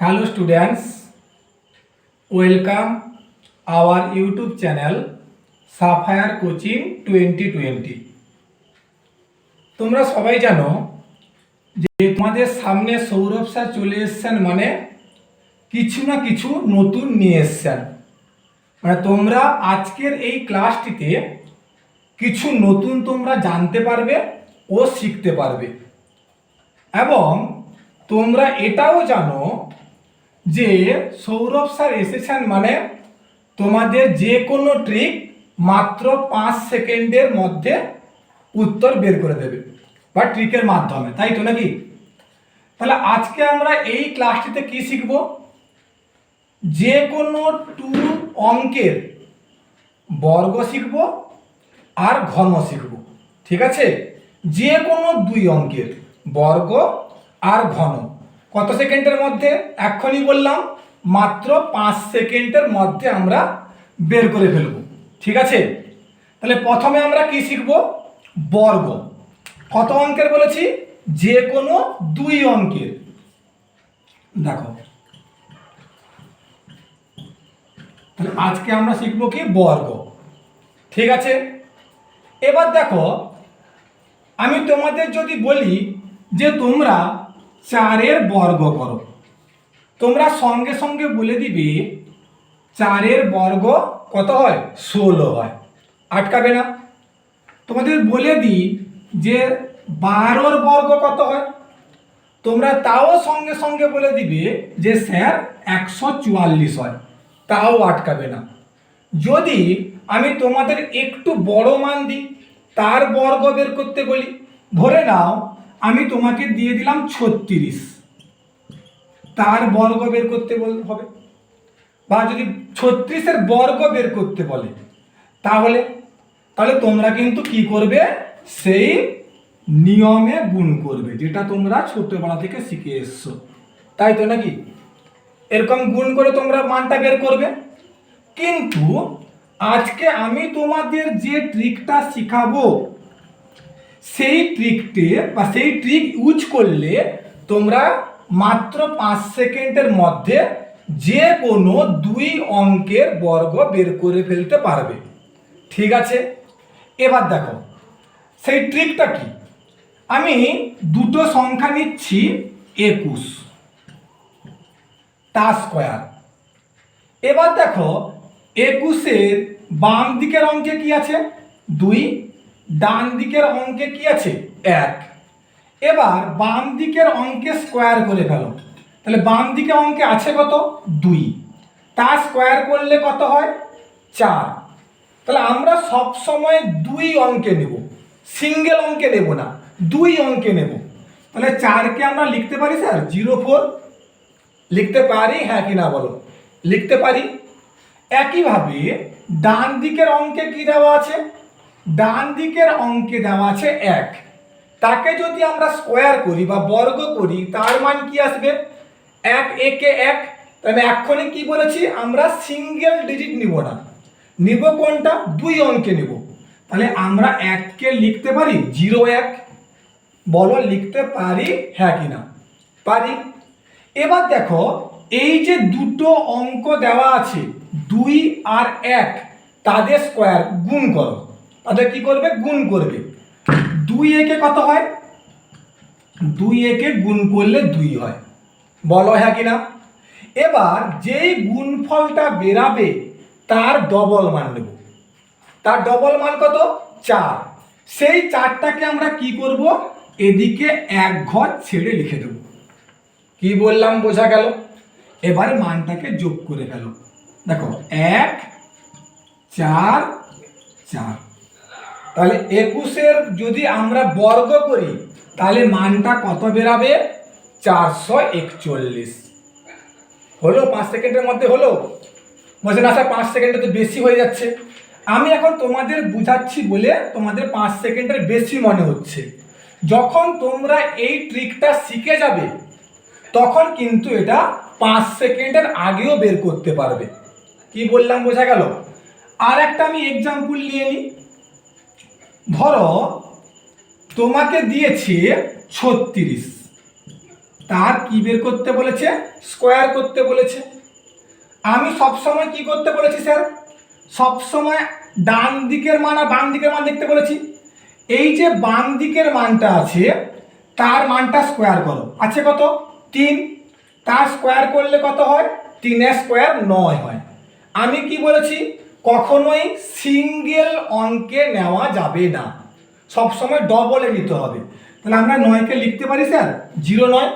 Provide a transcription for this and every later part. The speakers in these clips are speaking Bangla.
Hello students, welcome our YouTube channel Sapphire Coaching 2020 তোমরা সবাই জানো যে তোমাদের সামনে সৌরভ স্যার চলে এসছেন মানে কিছু না কিছু নতুন নিয়ে এসছেন। মানে তোমরা আজকের এই ক্লাসটিতে কিছু নতুন তোমরা জানতে পারবে ও শিখতে পারবে। এবং তোমরা এটাও জানো যে সৌরভ স্যার এসেছেন মানে তোমাদের যে কোনো ট্রিক মাত্র পাঁচ সেকেন্ডের মধ্যে উত্তর বের করে দেবে বা ট্রিকের মাধ্যমে, তাই তো নাকি? তাহলে আজকে আমরা এই ক্লাসটিতে কি শিখব? যে কোনো টু অঙ্কের বর্গ শিখব আর ঘন শিখব, ঠিক আছে? যে কোনো দুই অঙ্কের বর্গ আর ঘন। কত সেকেন্ডের মধ্যে? এক্ষুনি বললাম, মাত্র পাঁচ সেকেন্ডের মধ্যে আমরা বের করে ফেলব। ঠিক আছে? তাহলে প্রথমে আমরা কি শিখব? বর্গ। কত অঙ্কের বলেছি? যে কোনো দুই অঙ্কের। দেখো। তাহলে আজকে আমরা শিখব কি? বর্গ। ঠিক আছে? এবার দেখো, আমি তোমাদের যদি বলি যে তোমরা চারের বর্গ করো। তোমরা সঙ্গে সঙ্গে বলে দিবে, চারের বর্গ কত হয়? ষোলো হয়। আটকাবে না। তোমাদের বলে দিই যে বারোর বর্গ কত হয়? তোমরা তাও সঙ্গে সঙ্গে বলে দিবে যে স্যার একশো চুয়াল্লিশ হয়। তাও আটকাবে না। যদি আমি তোমাদের একটু বড় মান দিই, তার বর্গ বের করতে বলি, ধরে নাও আমি তোমাকে দিয়ে দিলাম ছত্রিশ। তার বর্গ বের করতে বল, হবে? বা যদি ছত্রিশের বর্গ বের করতে বলে, তাহলে তাহলে তোমরা কিন্তু কি করবে? সেই নিয়মে গুণ করবে, যেটা তোমরা ছোটবেলা থেকে শিখে এসছো। তাই তো নাকি? এরকম গুণ করে তোমরা মানটা বের করবে। কিন্তু আজকে আমি তোমাদের যে ট্রিকটা শিখাবো সেই ট্রিকটে বা সেই ট্রিক ইউজ করলে তোমরা মাত্র পাঁচ সেকেন্ডের মধ্যে যে কোনো দুই অঙ্কের বর্গ বের করে ফেলতে পারবে। ঠিক আছে? এবার দেখো, সেই ট্রিকটা কি? আমি দুটো সংখ্যা নিচ্ছি একুশ তা স্কোয়ার। এবার দেখো, একুশের বাম দিকের অঙ্কে কি আছে? দুই ডান দিকের অঙ্কে কি আছে? এক। এবার বাম দিকের অঙ্কে স্কোয়ার করে ফেলো। তাহলে বাম দিকে অঙ্কে আছে কত? দুই। তা স্কোয়ার করলে কত হয়? চার। তাহলে আমরা সব সময় দুই অঙ্কে নেব। সিঙ্গেল অঙ্কে নেব না, দুই অঙ্কে নেব। তাহলে চারকে আমরা লিখতে পারি স্যার জিরো ফোর লিখতে পারি? হ্যাঁ কি না বলো? লিখতে পারি। একইভাবে ডান দিকের অঙ্কে কি দেওয়া আছে? ডান দিকের অঙ্কে দেওয়া আছে এক। তাকে যদি আমরা স্কোয়ার করি বা বর্গ করি, তার মান কি আসবে? এক একে। এক তাহলে এক্ষণে কি বলেছি? আমরা সিঙ্গেল ডিজিট নিব না। নিব কোনটা? দুই অঙ্কে নিব। তাহলে আমরা এককে লিখতে পারি? জিরো এক। বলো, লিখতে পারি হ্যাঁ কি না? পারি। এবার দেখো, এই যে দুটো অঙ্ক দেওয়া আছে, দুই আর এক, তাদের স্কোয়ার গুণ করো। তাদের কি করবে? গুণ করবে। দুই একে কত হয়? দুই একে গুণ করলে দুই হয়। বলো হ্যাঁ কি না? এবার যেই গুণফলটা বেরাবে, তার ডবল মান নেব। তার ডবল মান কত? চার। সেই চারটাকে আমরা কি করব? এদিকে এক ঘর ছেড়ে লিখে দেব। কি বললাম? বোঝা গেল? এবারে মানটাকে যোগ করে গেল দেখো, এক, চার চার। তাহলে একুশের যদি আমরা বর্গ করি, তাহলে মানটা কত বেরাবে? চারশো একচল্লিশ। হলো পাঁচ সেকেন্ডের মধ্যে হলো? বলছে, না স্যার, পাঁচ সেকেন্ডে তো বেশি হয়ে যাচ্ছে। আমি এখন তোমাদের বুঝাচ্ছি বলে তোমাদের পাঁচ সেকেন্ডের বেশি মনে হচ্ছে। যখন তোমরা এই ট্রিকটা শিখে যাবে, তখন কিন্তু এটা পাঁচ সেকেন্ডের আগেও বের করতে পারবে। কি বললাম, বোঝা গেল? আর একটা আমি এক্সাম্পল নিয়ে নিই। ধরো, তোমাকে দিয়েছে ছত্রিশ। তার কি বের করতে বলেছে? স্কোয়ার করতে বলেছে। আমি সবসময় কি করতে বলেছি, স্যার? সবসময় ডান দিকের মান আর বাম দিকের মান দেখতে বলেছি। এই যে বাম দিকের মানটা আছে, তার মানটা স্কোয়ার করো। আছে কত? তিন। তার স্কোয়ার করলে কত হয়? তিনের স্কোয়ার নয় হয়। আমি কি বলেছি? কখনোই সিঙ্গেল অঙ্কে নেওয়া যাবে না। সবসময় ডবলে নিতে হবে। তাহলে আমরা নয়কে লিখতে পারি, স্যার? জিরো নয়।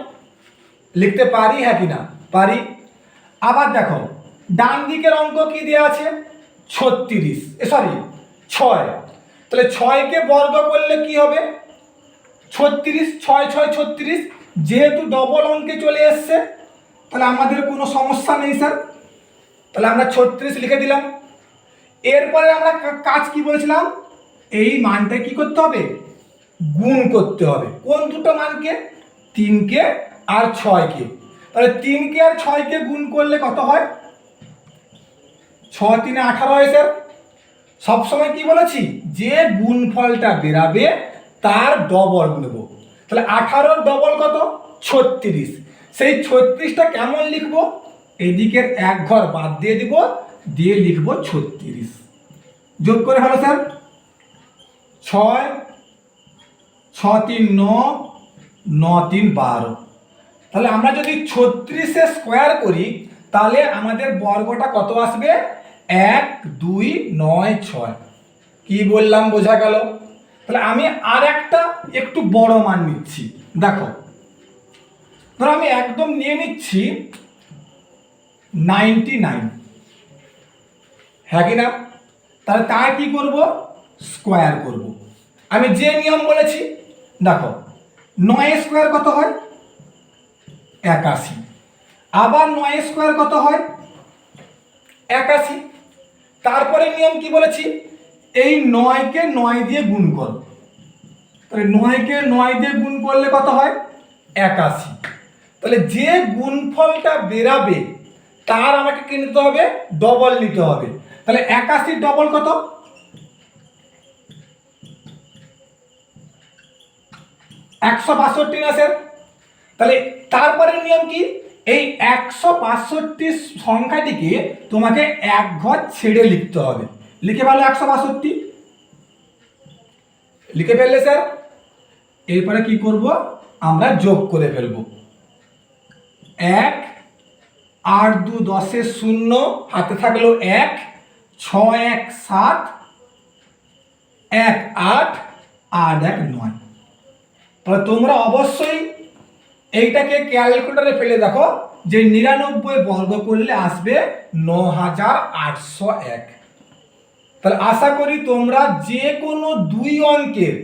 লিখতে পারি হ্যাঁ কি না? পারি। আবার দেখো ডান দিকের অঙ্ক কি দেওয়া আছে? ছত্রিশ। সরি ছয়। তাহলে ছয়কে বর্গ করলে কি হবে? ছত্রিশ, ছয় ছয়, ছত্রিশ। যেহেতু ডবল অঙ্কে চলে এসছে, তাহলে আমাদের কোনো সমস্যা নেই, স্যার। তাহলে আমরা ছত্রিশ লিখে দিলাম। এরপরে আমরা কাজ কি বলেছিলাম? এই মানটা কি করতে হবে? গুণ করতে হবে। কোন দুটো মানকে? তিনকে আর ছয়কে। তাহলে তিনকে আর ছয়কে গুণ করলে কত হয়? ছ, তিনে আঠারো হয়, স্যার। সবসময় কি বলেছি? যে গুণফলটা বেরাবে, তার ডবল নেব। তাহলে আঠারোর ডবল কত? ছত্রিশ। সেই ছত্রিশটা কেমন লিখব? এদিকের এক ঘর বাদ দিয়ে দিব। দিয়ে লিখব ছত্রিশ। যোগ করে হলো স্যার? ছয় ছ তিন ন ন তিন বারো। তাহলে আমরা যদি ছত্রিশে স্কোয়ার করি, তাহলে আমাদের বর্গটা কত আসবে? এক, দুই, নয়, ছয়। কি বললাম, বোঝা গেল? তাহলে আমি আর একটা একটু বড় মান নিচ্ছি। দেখো, ধরো আমি একদম নিয়ে নিচ্ছি নাইনটি নাইন। হ্যাঁ কি না? তাহলে তা কি করব? স্কোয়ার করব। আমি যে নিয়ম বলেছি, দেখো, নয় স্কোয়ার কত হয়? একাশি। আবার নয় স্কোয়ার কত হয়? একাশি। তারপরে নিয়ম কি বলেছি? এই নয়কে নয় দিয়ে গুণ করো। তাহলে নয়কে নয় দিয়ে গুণ করলে কত হয়? একাশি। তাহলে যে গুণফলটা বেরাবে, তার আমাকে কিনতে হবে? ডবল নিতে হবে। তাহলে একাশি ডবল কত? একশো বাষট্টি না স্যার তাহলে তারপরের নিয়ম কি? এই একশো বাষট্টি সংখ্যাটিকে তোমাকে এক ঘর ছেড়ে লিখতে হবে। লিখে ফেলো একশো বাষট্টি। লিখে ফেললে স্যার এরপরে কি করব? আমরা যোগ করে ফেলব। এক, আট, দু দশের শূন্য, হাতে থাকল এক ছ এক সাত, এক আট আট এক নয়। তাহলে তোমরা অবশ্যই এইটাকে ক্যালকুলেটারে ফেলে দেখো যে নিরানব্বই বর্গ করলে আসবে ন হাজার আটশো এক। তাহলে আশা করি তোমরা যে কোনো দুই অঙ্কের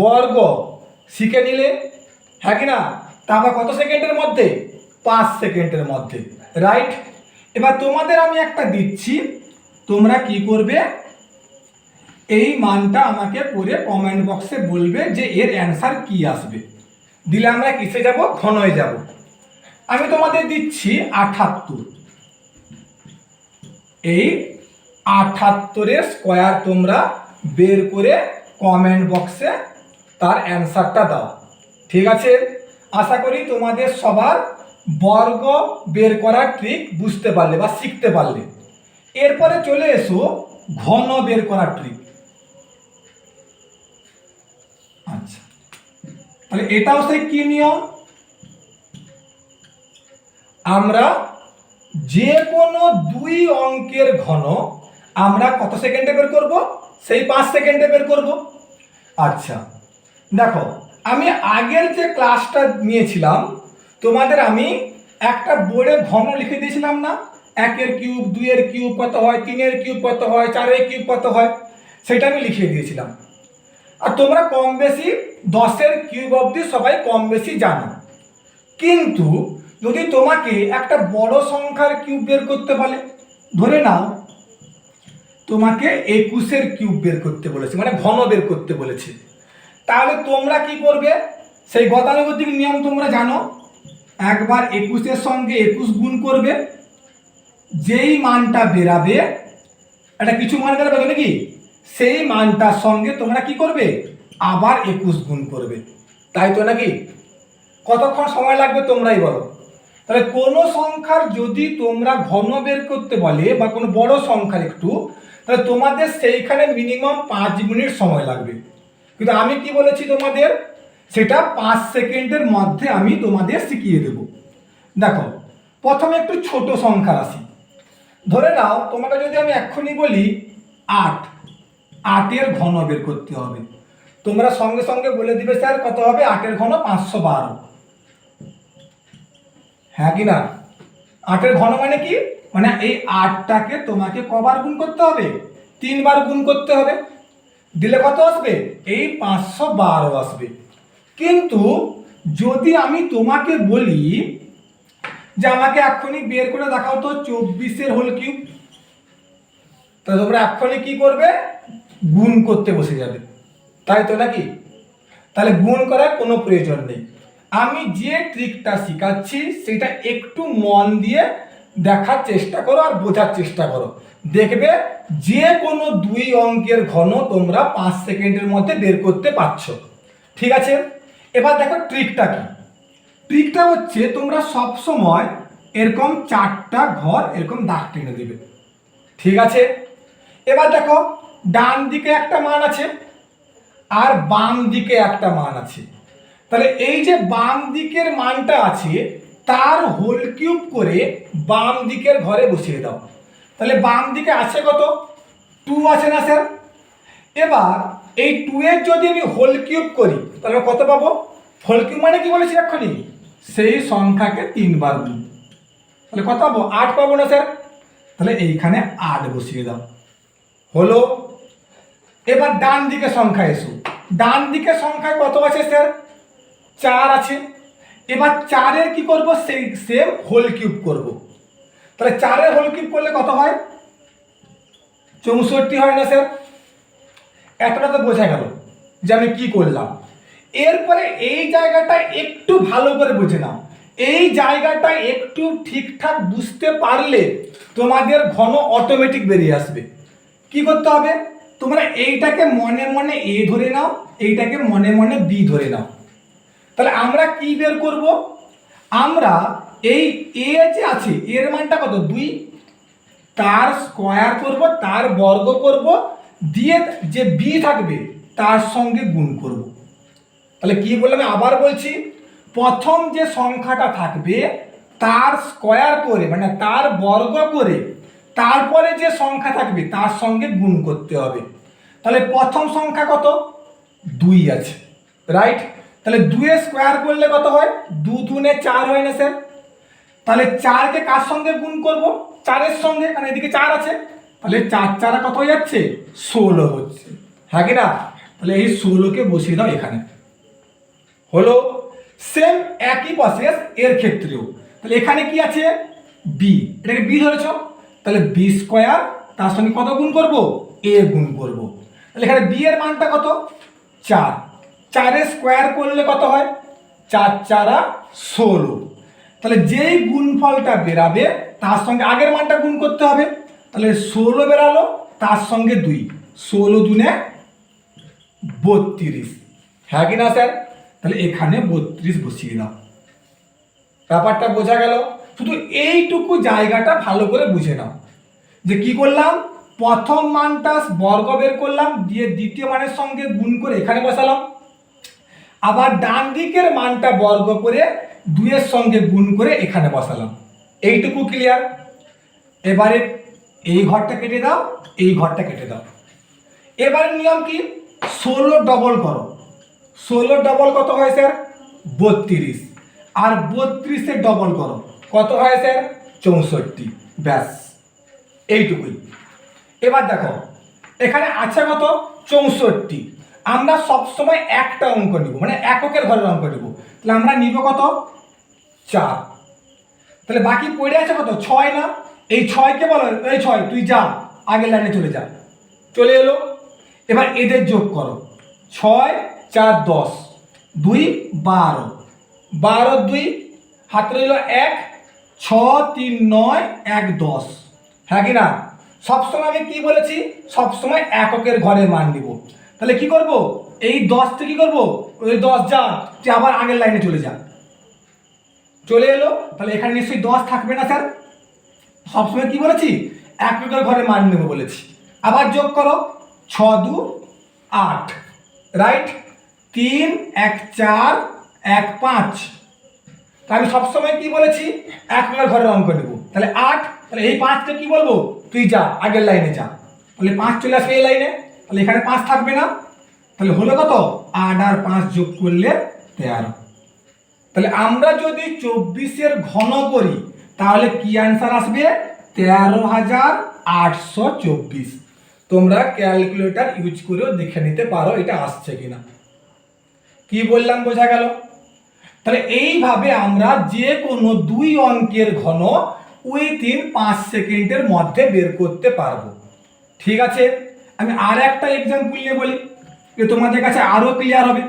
বর্গ শিখে নিলে হ্যাঁ কি না তারপর কত সেকেন্ডের মধ্যে? পাঁচ সেকেন্ডের মধ্যে, রাইট? এবার তোমাদের আমি একটা দিচ্ছি। তোমরা কি করবে? এই মানটা আমাকে করে কমেন্ট বক্সে বলবে যে এর অ্যান্সার কি আসবে। দিলে আমরা কিসে যাব? ঘনয়ে যাব। আমি তোমাদের দিচ্ছি আঠাত্তর এই আঠাত্তরের স্কোয়ার তোমরা বের করে কমেন্ট বক্সে তার অ্যান্সারটা দাও। ঠিক আছে? আশা করি তোমাদের সবার বর্গ বের করার ট্রিক বুঝতে পারলে বা শিখতে পারলে। এরপরে চলে এসো, ঘন বের করার ট্রিক আচ্ছা। তাহলে এটাও সেই কি নিয়ম? আমরা যে কোনো দুই অঙ্কের ঘন আমরা কত সেকেন্ডে বের করব? সেই পাঁচ সেকেন্ডে বের করব। আচ্ছা। দেখো, আমি আগের যে ক্লাসটা নিয়েছিলাম, তোমাদের আমি একটা বোর্ডে ঘন লিখে দিয়েছিলাম না? একের কিউব, দুইয়ের কিউব কত হয়, তিনের কিউব কত হয়, চারের কিউব কত হয়, সেটা আমি লিখিয়ে দিয়েছিলাম। আর তোমরা কম বেশি দশের কিউব অবধি সবাই কম বেশি জানো। কিন্তু যদি তোমাকে একটা বড় সংখ্যার কিউব বের করতে বলে, ধরে নাও, তোমাকে একুশের কিউব বের করতে বলেছে মানে ঘন বের করতে বলেছে। তাহলে তোমরা কি করবে? সেই গতানুগতিক নিয়ম তোমরা জানো, একবার একুশের সঙ্গে একুশ গুণ করবে যেই মানটা বেরাবে, এটা কিছু মান বেরাবে নাকি? সেই মানটার সঙ্গে তোমরা কি করবে? আবার একুশ গুণ করবে। তাই তো নাকি? কতক্ষণ সময় লাগবে তোমরাই বলো। তাহলে কোনো সংখ্যার যদি তোমরা ঘন বের করতে বলে, বা কোনো বড় সংখ্যার একটু, তাহলে তোমাদের সেইখানে মিনিমাম পাঁচ মিনিট সময় লাগবে। কিন্তু আমি কি বলেছি তোমাদের? সেটা পাঁচ সেকেন্ডের মধ্যে আমি তোমাদের শিখিয়ে দেব। দেখো, প্রথমে একটু ছোট সংখ্যা রাশি। ধরে নাও, তোমাকে যদি আমি এক্ষুনি বলি, আট। আটের ঘন বের করতে হবে। তোমরা সঙ্গে সঙ্গে বলে দিবে, স্যার, কত হবে? আটের ঘন পাঁচশো বারো। হ্যাঁ কি না? আটের ঘন মানে কি? মানে এই আটটাকে তোমাকে কবার গুণ করতে হবে? তিনবার গুণ করতে হবে। দিলে কত আসবে? এই পাঁচশো বারো আসবে। কিন্তু যদি আমি তোমাকে বলি যে আমাকে এক্ষুনি বের করে দেখাও তো চব্বিশের হোল কিউব তাহলে তোমরা এক্ষুনি কি করবে? গুণ করতে বসে যাবে। তাই তো নাকি? তাহলে গুণ করার কোনো প্রয়োজন নেই। আমি যে ট্রিকটা শেখাচ্ছি, সেটা একটু মন দিয়ে দেখার চেষ্টা করো আর বোঝার চেষ্টা করো। দেখবে যে কোনো দুই অঙ্কের ঘন তোমরা পাঁচ সেকেন্ডের মধ্যে বের করতে পারছ। ঠিক আছে? এবার দেখো ট্রিকটা কি। ট্রিকটা হচ্ছে তোমরা সব সময় এরকম চারটা ঘর এরকম দাগ টেনে দেবে। ঠিক আছে? এবার দেখো, ডান দিকে একটা মান আছে আর বাম দিকে একটা মান আছে। তাহলে এই যে বাম দিকের মানটা আছে, তার হোল কিউব করে বাম দিকের ঘরে বসিয়ে দাও। তাহলে বাম দিকে আছে কত? টু আছে না স্যার এবার এই টু এর যদি আমি হোল কিউব করি, তাহলে কত পাবো? হোল কিউব মানে কি বলেছি এক্ষুনি? সেই সংখ্যাকে তিনবার গুণ তাহলে কত পাবো আট পাবো না স্যার? তাহলে এইখানে আট বসিয়ে দাও। হলো, এবার ডান দিকে সংখ্যা এসো। ডান দিকে সংখ্যায় কত আছে স্যার? চার আছে। এবার চারের কি করব? সেই সেম হোল কিউব করব। তাহলে চারের হোল কিউব করলে কত হয়? চৌষট্টি হয় না স্যার? এতটা তো বোঝা গেল যে আমি কি করলাম। এরপরে এই জায়গাটা একটু ভালো করে বুঝে নাও। এই জায়গাটা একটু ঠিকঠাক বুঝতে পারলে তোমাদের ঘন অটোমেটিক বেরিয়ে আসবে। কি করতে হবে? তোমরা এইটাকে মনে মনে এ ধরে নাও, এইটাকে মনে মনে বি ধরে নাও। তাহলে আমরা কি বের করব? আমরা এই এ যে আছে, এর মানটা কত? দুই। তার স্কোয়ার করব, তার বর্গ করব, দিয়ে যে বি থাকবে, তার সঙ্গে গুণ করব। তাহলে কি বললাম? আবার বলছি, প্রথম যে সংখ্যাটা থাকবে, তার স্কোয়ার করে মানে তার বর্গ করে, তারপরে যে সংখ্যা থাকবে, তার সঙ্গে গুণ করতে হবে। তাহলে প্রথম সংখ্যা কত? দুই আছে রাইট তাহলে দুয়ে স্কোয়ার করলে কত হয়? দু দুনে চার হয় না স্যার তাহলে চারকে কার সঙ্গে গুণ করব? চারের সঙ্গে, কারণ এদিকে চার আছে। তাহলে চার চারা কত হয়ে যাচ্ছে? ষোলো হচ্ছে। হ্যাঁ কি না? তাহলে এই ষোলোকে বসিয়ে দাও এখানে। হলো সেম একই প্রসেস এর ক্ষেত্রেও। তাহলে এখানে কি আছে? বি এটাকে বি ধরেছ? তাহলে বি স্কোয়ার তার সঙ্গে কত গুণ করব? এ গুণ করব। তাহলে এখানে বি এর মানটা কত? চার। চারের স্কোয়ার করলে কত হয়? চার চারা ষোলো। তাহলে যেই গুণফলটা বেরাবে, তার সঙ্গে আগের মানটা গুণ করতে হবে। তাহলে ষোলো বেরালো, তার সঙ্গে দুই। ষোলো দুনে বত্রিশ। হ্যাঁ কি না, স্যার? তাহলে এখানে বত্রিশ বসিয়ে দাও। ব্যাপারটা বোঝা গেল? শুধু এইটুকু জায়গাটা ভালো করে বুঝে নাও। যে কি করলাম? প্রথম মানটা বর্গ বের করলাম, দিয়ে দ্বিতীয় মানের সঙ্গে গুণ করে এখানে বসালাম। আবার ডান দিকের মানটা বর্গ করে দুইয়ের সঙ্গে গুণ করে এখানে বসালাম। এইটুকু ক্লিয়ার এবারে এই ঘরটা কেটে দাও, এই ঘরটা কেটে দাও। এবারে নিয়ম কি? ষোলো ডবল করো। ষোলো ডবল কত হয় স্যার বত্রিশ। আর বত্রিশে ডবল করো। কত হয় স্যার চৌষট্টি। ব্যাস। এইটুকুই। এবার দেখো, এখানে আছে কত? চৌষট্টি। আমরা সবসময় একটা অঙ্ক নিব মানে এককের ঘরের অঙ্ক নিব। তাহলে আমরা নিব কত? চার। তাহলে বাকি পড়ে আছে কত? ছয় না? এই ছয়কে বলো, এই ছয়, তুই যা, আগের লাইনে চলে যা। চলে এলো। এবার এদের যোগ করো। ছয় চার দশ। দুই বারো। বারো, দুই হাতে রইল এক, ছ, তিন, নয়, এক, দশ। হ্যাঁ কি না? সবসময় আমি কি বলেছি? সবসময় এককের ঘরের মান নিব। তাহলে কি করব? এই দশ থেকে কি করব? ওই দশ যা, তুই আবার আগের লাইনে চলে যা। চলে এলো, তাহলে এখানে নিশ্চয়ই দশ থাকবে না, স্যার? সবসময় কি বলেছি? এক একর ঘরে মান নেব বলেছি। আবার যোগ করো, ছ, দু, আট। রাইট তিন, এক, চার, এক, পাঁচ। তা আমি সবসময় কি বলেছি? এক একর ঘরের অঙ্ক নেব। তাহলে আট, তাহলে এই পাঁচকে কি বলব? তুই যা, আগের লাইনে যা। তাহলে পাঁচ চলে আসবে এই লাইনে। তাহলে এখানে পাঁচ থাকবে না। তাহলে হলো কত? আট আর পাঁচ যোগ করলে তেরো। তাহলে আমরা যদি চব্বিশের ঘন করি, তাহলে কি অ্যান্সার আসবে? তেরো হাজার আটশো চব্বিশ। তোমরা ক্যালকুলেটর ইউজ করেও দেখে নিতে পারো এটা আসছে কিনা। কি বললাম, বোঝা গেল? তাহলে এইভাবে আমরা যে কোনো দুই অঙ্কের ঘন উইথিন পাঁচ সেকেন্ডের মধ্যে বের করতে পারব। ঠিক আছে? আমি আর একটা এক্সাম্পল নিয়ে বলি যে তোমাদের কাছে আরও ক্লিয়ার হবে।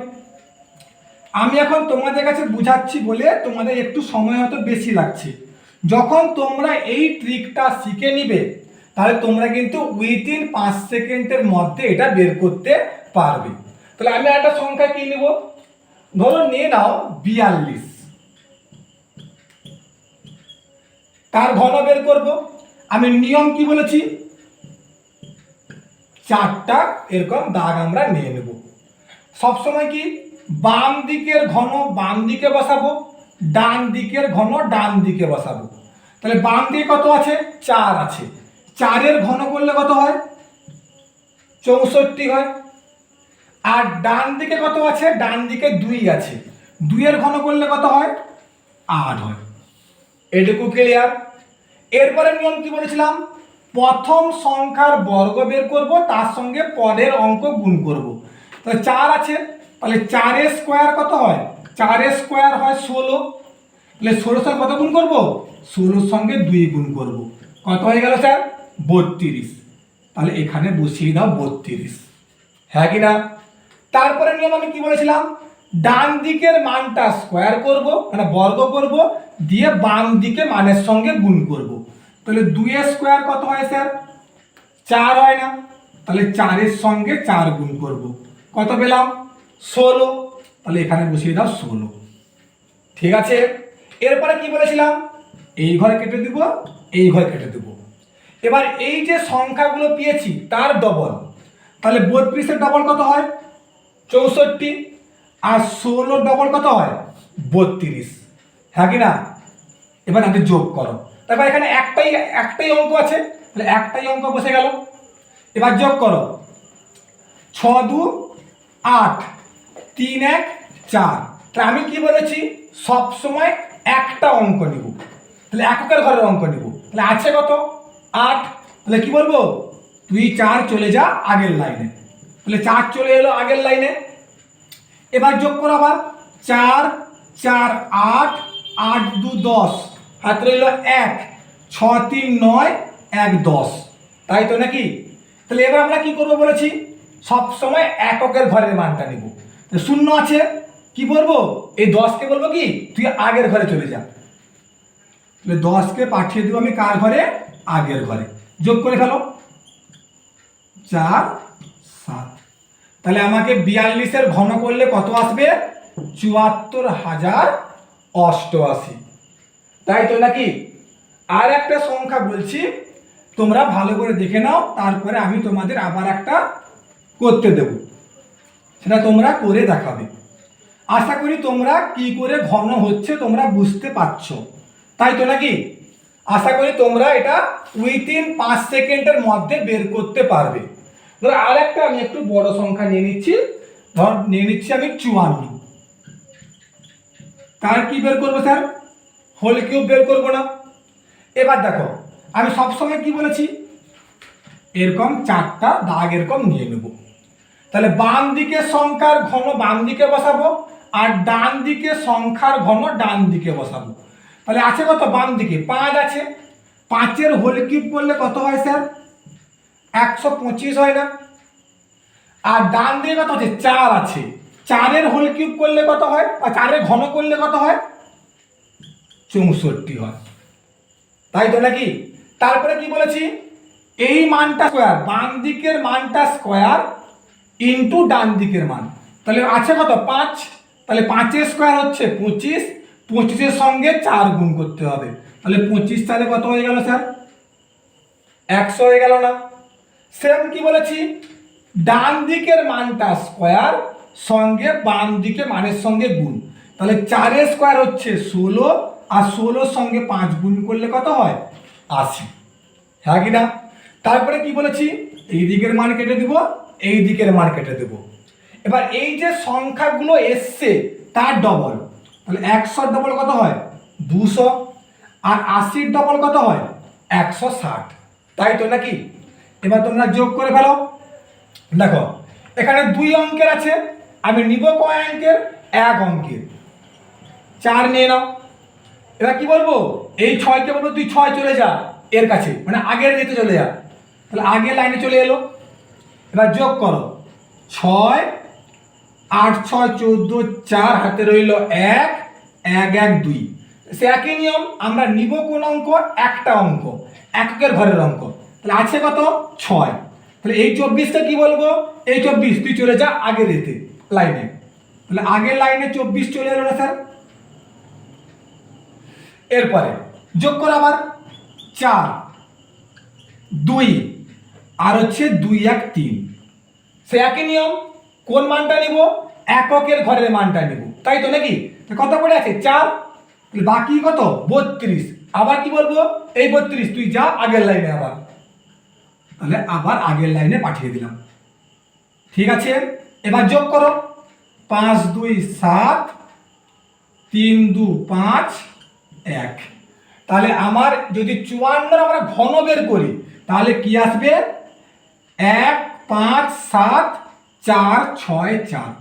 আমি এখন তোমাদের কাছে বুঝাচ্ছি বলে তোমাদের একটু সময় হয়তো বেশি লাগছে। যখন তোমরা এই ট্রিকটা শিখে নিবে, তাহলে তোমরা কিন্তু উইথিন পাঁচ সেকেন্ডের মধ্যে এটা বের করতে পারবে। তাহলে আমি একটা সংখ্যা কি নিব? ধরো নিয়ে নাও বিয়াল্লিশ। তার ঘন বের করব। আমি নিয়ম কি বলেছি? চারটা, এরকম দাগ আমরা নিয়ে নেব। সবসময় কি? বাম দিকের ঘন বাম দিকে বসাবো, ডান দিকের ঘন ডান দিকে বসাবো। তাহলে বাম দিকে কত আছে? চার আছে। চারের ঘন করলে কত হয়? চৌষট্টি হয়। আর ডান দিকে কত আছে? ডান দিকে দুই আছে। দুইয়ের ঘন করলে কত হয়? আট হয়। এটুকু ক্লিয়ার এরপরে নিয়ম কি বলেছিলাম? প্রথম সংখ্যার বর্গ বের করব, তার সঙ্গে পরের অঙ্ক গুণ করব। তাহলে চার আছে, তাহলে চারের স্কোয়ার কত হয়? চারের স্কোয়ার হয় ষোলো। তাহলে ষোলোর সঙ্গে কত গুণ করব? ষোলোর সঙ্গে দুই গুণ করব। কত হয়ে গেল স্যার বত্রিশ। তাহলে এখানে বসিয়ে দাও বত্রিশ। হ্যাঁ কি না? তারপরে নিয়ম আমি কি বলেছিলাম? ডান দিকের মানটা স্কোয়ার করব মানে বর্গ করব, দিয়ে বাম দিকে মানের সঙ্গে গুণ করব। তাহলে দুইয়ের স্কোয়ার কত হয় স্যার চার হয় না। তাহলে চারের সঙ্গে চার গুণ করব। কত পেলাম? ষোলো। তাহলে এখানে বসিয়ে দাও ষোলো। ঠিক আছে? এরপরে কি বলেছিলাম? এই ঘর কেটে দিব, এই ঘর কেটে দেব। এবার এই যে সংখ্যাগুলো পেয়েছি, তার ডবল তাহলে বত্রিশের ডবল কত হয়? চৌষট্টি আর ষোলো ডবল কত হয়? বত্রিশ। হ্যাঁ কি না? এবার আমাদের যোগ করো। তারপর এখানে একটাই একটাই অঙ্ক আছে। তাহলে একটাই অঙ্ক বসে গেল। এবার যোগ করো। ছ, দু, আট, তিন, এক, চার। তাহলে আমি কি বলেছি? সব সময় একটা অঙ্ক নিব। তাহলে এককের ঘরের অঙ্ক নিব। তাহলে আছে কত? আট। তাহলে কি বলব? তুই চার, চলে যা আগের লাইনে তাহলে চার চলে এলো আগের লাইনে। এবার যোগ করো আবার। চার চার, আট আট, দু, দশ। হাত রইল এক, ছ, তিন, নয়, এক, দশ। তাই তো নাকি? তাহলে এবার আমরা কি করব বলেছি? সব সময় এককের ঘরের মানটা নিব। শূন্য আছে। কি বলব? এই দশকে বলব কি? তুই আগের ঘরে চলে যা। তাহলে দশকে পাঠিয়ে দেবো আমি কার ঘরে? আগের ঘরে। যোগ করে ফেলো। চার তাহলে আমাকে বিয়াল্লিশের ঘন করলে কত আসবে? চুয়াত্তর হাজার অষ্টআশি। তাই তো নাকি? আর একটা সংখ্যা বলছি, তোমরা ভালো করে দেখে নাও, তারপরে আমি তোমাদের আবার একটা করতে দেব। সেটা তোমরা করে দেখাবে। আশা করি তোমরা কি করে ঘন হচ্ছে তোমরা বুঝতে পারছ। তাই তো নাকি? আশা করি তোমরা এটা উইথিন পাঁচ সেকেন্ডের মধ্যে বের করতে পারবে। ধর আর একটা আমি একটু বড় সংখ্যা নিয়ে নিচ্ছি। ধর নিয়ে নিচ্ছি আমি চুয়ান্ন। তার কি বের করব স্যার? হোল কিউব বের করব না। এবার দেখো, আমি সবসময় কি বলেছি? এরকম চারটা দাগ এরকম নিয়ে নেব। তাহলে বাম দিকে সংখ্যার ঘন বাম দিকে বসাবো আর ডান দিকে সংখ্যার ঘন ডান দিকে বসাবো। তাহলে আছে কত? বাম দিকে। পাঁচ আছে। পাঁচের হোল কিউব করলে কত হয়, স্যার? একশো পঁচিশ হয় না। আর ডান দিকে কত আছে? চার আছে। চারের হোল কিউব করলে কত হয়? আর চারের ঘন করলে কত হয়? চৌষট্টি হয়। তাই তো নাকি? তারপরে কি বলেছি? এই মানটা স্কোয়ার বাম দিকের মানটা স্কোয়ার ইন্টু ডান দিকের মান। তাহলে আছে কত? পাঁচ। তাহলে পাঁচের স্কোয়ার হচ্ছে পঁচিশ। পঁচিশের সঙ্গে চার গুণ করতে হবে। তাহলে পঁচিশ চারে কত হয়ে গেল স্যার একশো হয়ে গেল না। সেম কি বলেছি? ডান দিকের মানটা স্কোয়ার সঙ্গে বাম দিকে মানের সঙ্গে গুণ। তাহলে চারের স্কোয়ার হচ্ছে ষোলো, আর ষোলোর সঙ্গে পাঁচ গুণ করলে কত হয়? আশি। হ্যাঁ কি না? তারপরে কি বলেছি? এই দিকের মান কেটে দিব, এই দিকের মান কেটে দেব। এবার এই যে সংখ্যাগুলো এসছে, তার ডবল তাহলে একশোর ডবল কত হয়? দুশো। আর আশির ডবল কত হয়? একশো ষাট। তাই তো নাকি? এবার তোমরা যোগ করে ফেলো। দেখো, এখানে দুই অঙ্কের আছে, আমি নিব কয় অঙ্কের? এক অঙ্কের। চার নিয়ে নাও। এবার কি বলব? এই ছয়কে বলব, তুই ছয় চলে যা এর কাছে মানে আগের যেতে চলে যা। তাহলে আগের লাইনে চলে এলো। এবার যোগ করো। ছয়, আট, ছয়, চোদ্দ, চার, হাতে রইল এক এক এক, দুই। সে একই নিয়ম, আমরা নিব কোন অঙ্ক? একটা অঙ্ক, এককের ঘরের অঙ্ক। তাহলে আছে কত? ছয়। তাহলে এই চব্বিশটা কি বলব? এই চব্বিশ, তুই চলে যা আগের এতে লাইনে তাহলে আগের লাইনে চব্বিশ চলে এলো না স্যার এরপরে, যোগ করো আবার। চার, দুই, আর হচ্ছে দুই এক তিন। সে একই নিয়ম, কোন মানটা নিব? এককের ঘরের মানটা নিব। তাই তো নাকি? কত পড়ে আছে? চার। বাকি কত? বত্রিশ। আবার কি বলব? এই বত্রিশ, তুই যা আগের লাইনে আবার। তাহলে আবার আগের লাইনে পাঠিয়ে দিলাম। ঠিক আছে? এবার যোগ করো। পাঁচ, দুই, সাত, তিন, দু, পাঁচ, এক। তাহলে আমার যদি চুয়ান্নর আমরা ঘন বের করি, তাহলে কি আসবে? এক, পাঁচ, সাত, চার, ছয়, চার।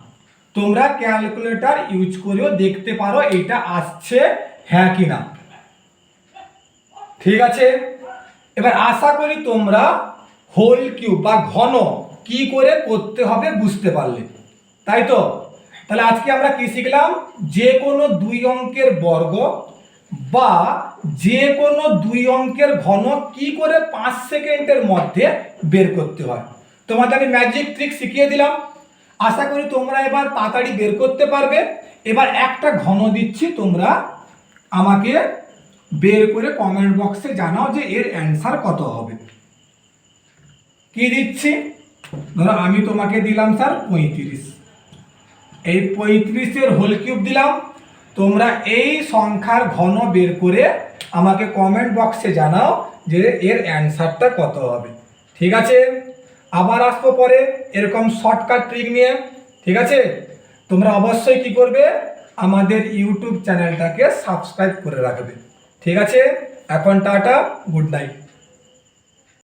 তোমরা ক্যালকুলেটর ইউজ করেও দেখতে পারো এটা আসছে হ্যাঁ কি না ঠিক আছে? এবার আশা করি তোমরা হোল কিউব বা ঘন কি করে করতে হবে বুঝতে পারলে। তাই তো? তাহলে আজকে আমরা কি শিখলাম? যে কোনো দুই অঙ্কের বর্গ বা যে কোনো দুই অঙ্কের ঘন কি করে পাঁচ সেকেন্ডের মধ্যে বের করতে হয়। তোমাদের আমি ম্যাজিক ট্রিক শিখিয়ে দিলাম। আশা করি তোমরা এবার তাড়াতাড়ি বের করতে পারবে। এবার একটা ঘন দিচ্ছি, তোমরা আমাকে বের করে কমেন্ট বক্সে জানাও যে এর অ্যান্সার কত হবে। কি দিচ্ছি? ধরো আমি তোমাকে দিলাম স্যার পঁয়ত্রিশ। এই পঁয়ত্রিশের হোল কিউব দিলাম। তোমরা এই সংখ্যার ঘন বের করে আমাকে কমেন্ট বক্সে জানাও যে এর অ্যান্সারটা কত হবে। ঠিক আছে? আবার আসব পরে এরকম শর্টকাট ট্রিক নিয়ে। ঠিক আছে? তোমরা অবশ্যই কি করবে? আমাদের ইউটিউব চ্যানেলটাকে সাবস্ক্রাইব করে রাখবে। ঠিক আছে? এখন টাটা গুড নাইট